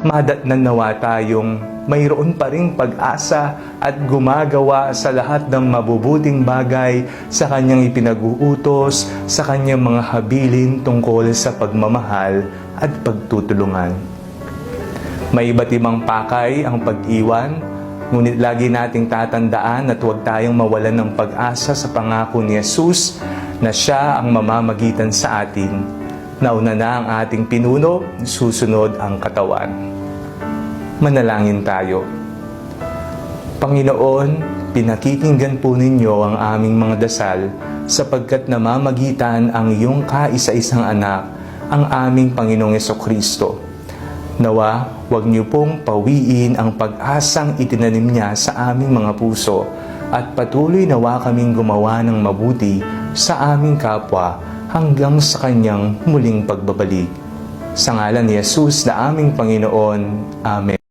madatnan nawa tayong mayroon pa ring pag-asa at gumagawa sa lahat ng mabubuting bagay sa kanyang ipinag-uutos, sa kanyang mga habilin tungkol sa pagmamahal at pagtutulungan. May iba't ibang pakay ang pag-iwan, ngunit lagi nating tatandaan at huwag tayong mawalan ng pag-asa sa pangako ni Jesus na siya ang mamamagitan sa atin. Nauna na ang ating pinuno, susunod ang katawan. Manalangin tayo. Panginoon, pinakikinggan po ninyo ang aming mga dasal sapagkat namamagitan ang iyong kaisa-isang anak, ang aming Panginoong Yeso Kristo. Nawa, huwag niyo pong pawiin ang pag-asang itinanim niya sa aming mga puso at patuloy nawa kaming gumawa ng mabuti sa aming kapwa hanggang sa kanyang muling pagbabalik. Sa ngalan ni Jesus na aming Panginoon. Amen.